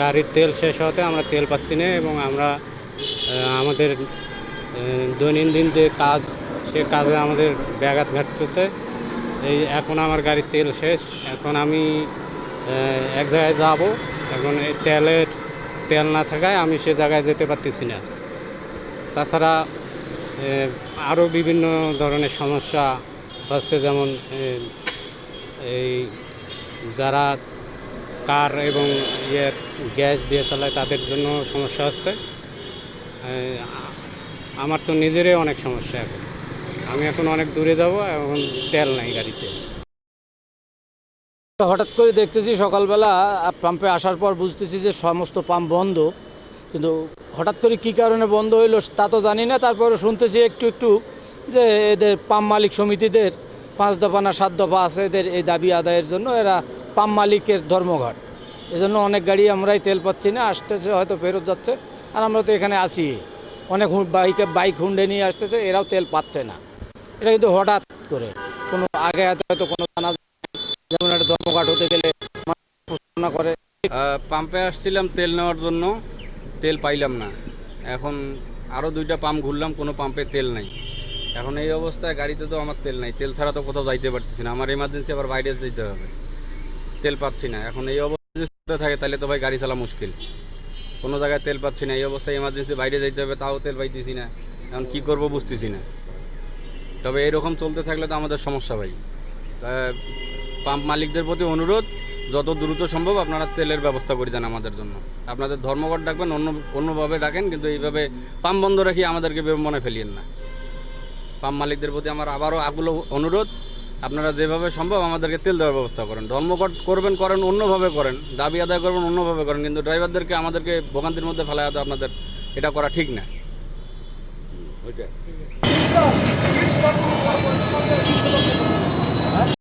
গাড়ির তেল শেষ হতে আমরা তেল পাচ্ছি না এবং আমরা আমাদের দৈনন্দিন যে কাজ, সে কাজে আমাদের ব্যাঘাত ঘটতেছে। এই এখন আমার গাড়ির তেল শেষ। এখন আমি এক জায়গায় যাব। এখন এই তেলের তেল না থাকায় আমি সে জায়গায় যেতে পারতেছি না। তাছাড়া আরও বিভিন্ন ধরনের সমস্যা হচ্ছে যেমন এই যারা কার এবং ইয়ে গ্যাস দিয়ে চালায় তাদের জন্য সমস্যা হচ্ছে। আমার তো নিজেরই অনেক সমস্যা এখন। আমি এখন অনেক দূরে যাব এখন তেল নাই গাড়িতে। হঠাৎ করে দেখতেছি সকালবেলা পাম্পে আসার পর বুঝতেছি যে সমস্ত পাম্প বন্ধ। কিন্তু হঠাৎ করে কী কারণে বন্ধ হইল তা তো জানি না। তারপরে শুনতেছি একটু একটু যে এদের পাম্প মালিক সমিতিদের পাঁচ দফা না সাত দফা আছে এদের এই দাবি আদায়ের জন্য। এরা পাম্প মালিকের ধর্মঘট। এজন্য অনেক গাড়ি আমরাই তেল পাচ্ছি না, আসতেছে, হয়তো ফেরত যাচ্ছে। আর আমরা তো এখানে আসি অনেক বাইকে, বাইক হুন্ডে নিয়ে আসতেছে, এরাও তেল পাচ্ছে না। এটা কিন্তু হঠাৎ করে। কোনো আগে হয়তো হয়তো কোনো জানা যেমন একটা ধর্মঘাট হতে গেলে করে। পাম্পে আসছিলাম তেল নেওয়ার জন্য। তেল পাইলাম না। এখন আরও দুইটা পাম্প ঘুরলাম, কোনো পাম্পে তেল নাই। এখন এই অবস্থায় গাড়িতে তো আমার তেল নাই। তেল ছাড়া তো কোথাও যাইতে পারতেছি না। আমার এমার্জেন্সি আবার বাইরে যেতে হবে। তেল পাচ্ছি না। এখন এই অবস্থায় থাকে, তাহলে তো ভাই গাড়ি চালা মুশকিল। কোনো জায়গায় তেল পাচ্ছি না। এই অবস্থায় এমার্জেন্সি বাইরে যাইতে হবে, তাও তেল পাইতেছি না। এখন কী করব বুঝতেছি না। তবে এরকম চলতে থাকলে তো আমাদের সমস্যা ভাই। পাম্প মালিকদের প্রতি অনুরোধ, যত দ্রুত সম্ভব আপনারা তেলের ব্যবস্থা করে দেন আমাদের জন্য। আপনাদের ধর্মঘট ডাকবেন, অন্য, অন্যভাবে ডাকেন, কিন্তু এইভাবে পাম্প বন্ধ রেখে আমাদেরকে মনে ফেলিয়েন না। পাম্প মালিকদের প্রতি আমার আবারও আগুলো অনুরোধ। আপনারা যেভাবে সম্ভব আমাদেরকে তেল দেওয়ার ব্যবস্থা করেন। ধর্মঘট করবেন করেন অন্যভাবে করেন দাবি আদায় করবেন অন্যভাবে করেন কিন্তু ড্রাইভারদেরকে আমাদেরকে ভোগান্তির মধ্যে ফেলা যাতে আপনাদের এটা করা ঠিক না। ওইটা